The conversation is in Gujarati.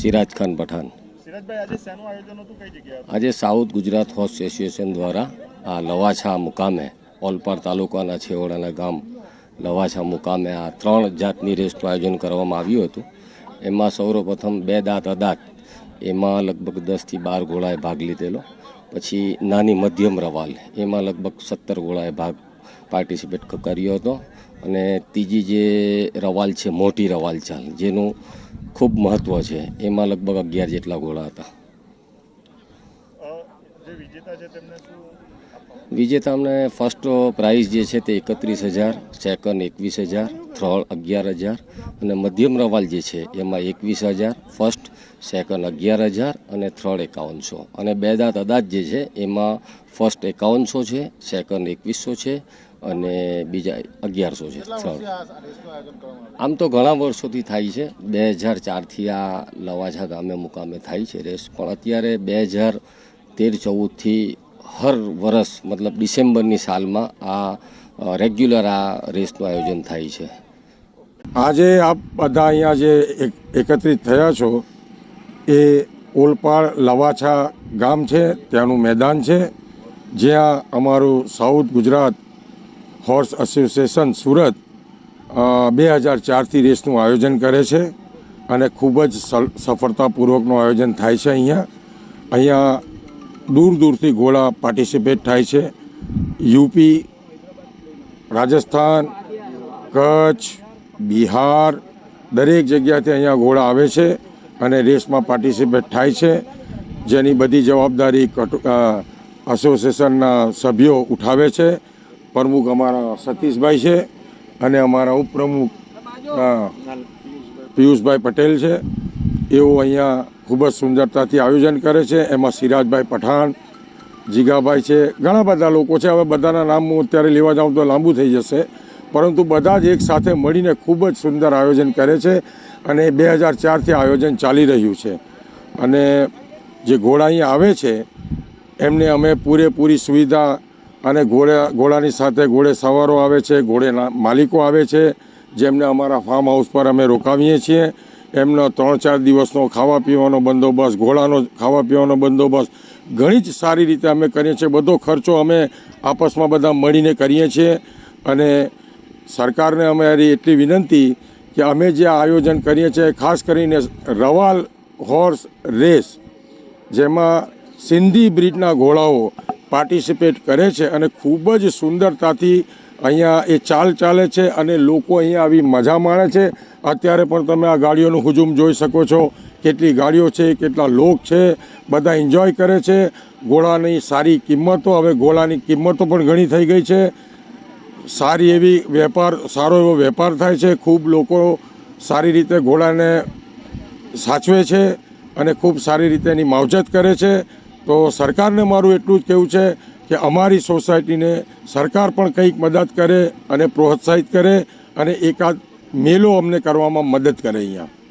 સિરાજ ખાન હતું? આજે સાઉથ ગુજરાત હોર્સ એસોસિએશન દ્વારા આ લવાછા મુકામે ઓલપાડ તાલુકાના છેવાડાના ગામ લવાછા મુકામે આ ત્રણ જાતની રેસનું આયોજન કરવામાં આવ્યું હતું. એમાં સૌપ્રથમ બે દાંત અદાત એમાં લગભગ દસથી બાર ઘોડાએ ભાગ લીધેલો. પછી નાની મધ્યમ રવાલ એમાં લગભગ સત્તર ઘોડાએ ભાગ પાર્ટિસિપેટ કર્યો હતો. અને ત્રીજી જે રવાલ છે મોટી રવાલ ચાલ જેનું ખૂબ મહત્ત્વ છે. એમાં લગભગ અગિયાર જેટલા ઘોડા હતા. વિજેતા વિજેતામને ફર્સ્ટ પ્રાઇઝ જે છે તે એકત્રીસ હજાર સેકન્ડ એકવીસ હજાર થર્ડ અગિયાર હજાર અને મધ્યમ રવાલ જે છે એમાં એકવીસ હજાર. ફર્સ્ટ સેકન્ડ અગિયાર હજાર અને થર્ડ એકાવનસો. અને બે દાંત અદાજ જે છે એમાં ફર્સ્ટ એકાવનસો છે સેકન્ડ એકવીસો છે અને બીજા અગિયારસો છે થર્ડ આમ તો ઘણા વર્ષોથી થાય છે. બે હજાર ચારથી આ લવાછા ગામે મુકામે થાય છે રેસ. પણ અત્યારે બે હજાર તેર ચૌદથી હર વર્ષ મતલબ ડિસેમ્બરની સાલમાં આ રેગ્યુલર આ રેસનું આયોજન થાય છે. આજે આપ બધા અહીંયા જે એકત્રિત થયા છો એ ઓલપાડ લવાછા ગામ છે, ત્યાંનું મેદાન છે. જ્યાં અમારું south Gujarat horse association Surat બે હજાર ચારથી રેસનું આયોજન કરે છે અને ખૂબ જ સફળતાપૂર્વકનું આયોજન થાય છે અહીંયા. અહીંયા દૂર દૂરથી ઘોડા પાર્ટિસિપેટ થાય છે. યુપી, રાજસ્થાન, કચ્છ, બિહાર દરેક જગ્યાથી અહીંયા ઘોડા આવે છે. અને રેસમાં પાર્ટિસિપેટ થાય છે. જેની બધી જવાબદારી એસોસિએશનના સભ્યો ઉઠાવે છે. પ્રમુખ અમારા સતીશભાઈ છે અને અમારા ઉપપ્રમુખ પિયુષભાઈ પટેલ છે. એઓ અહીંયા ખૂબ જ સુંદરતાથી આયોજન કરે છે. એમાં સિરાજભાઈ પઠાણ, જીગાભાઈ છે. ઘણા બધા લોકો છે. હવે બધાના નામ હું અત્યારે લેવા જાઉં તો લાંબુ થઈ જશે. પરંતુ બધા જ એક સાથે મળીને ખૂબ જ સુંદર આયોજન કરે છે અને બે હજાર ચારથી આયોજન ચાલી રહ્યું છે. અને જે ઘોડા અહીંયા આવે છે, એમને અમે પૂરેપૂરી સુવિધા અને ઘોડા, ઘોડાની સાથે ઘોડે સવારો આવે છે ઘોડેના માલિકો આવે છે, જેમને અમારા ફાર્મ હાઉસ પર અમે રોકાવીએ છીએ. એમનો ત્રણ ચાર દિવસનો ખાવા પીવાનો બંદોબસ્ત, ઘોડાનો ખાવા પીવાનો બંદોબસ્ત, ઘણી જ સારી રીતે અમે કરીએ છીએ. બધો ખર્ચો અમે આપસમાં બધા મળીને કરીએ છીએ. અને સરકારને અમારી એટલી વિનંતી કે અમે જે આયોજન કરીએ છીએ, ખાસ કરીને રવાલ હોર્સ રેસ, જેમાં સિંધી બ્રિડના ઘોડાઓ પાર્ટિસિપેટ કરે છે અને ખૂબ જ સુંદરતાથી અહીંયા એ ચાલ ચાલે છે અને લોકો અહીંયા આવી મજા માણે છે. અત્યારે પણ તમે આ ગાડીઓનું હુજુમ જોઈ શકો છો. કેટલી ગાડીઓ છે, કેટલા લોક છે, બધા એન્જોય કરે છે. ઘોડાની સારી કિંમતો, હવે ઘોડાની કિંમતો પણ ઘણી થઈ ગઈ છે. સારી એવી વેપાર, સારો એવો વેપાર થાય છે. ખૂબ લોકો સારી રીતે ઘોડાને સાચવે છે અને ખૂબ સારી રીતે એની માવજત કરે છે. તો સરકારને મારું એટલું જ કહેવું છે કે અમારી સોસાયટીને સરકાર પણ કંઈક મદદ કરે અને પ્રોત્સાહિત કરે અને એકાદ મેલો અમને કરવામાં મદદ કરે અહીંયા.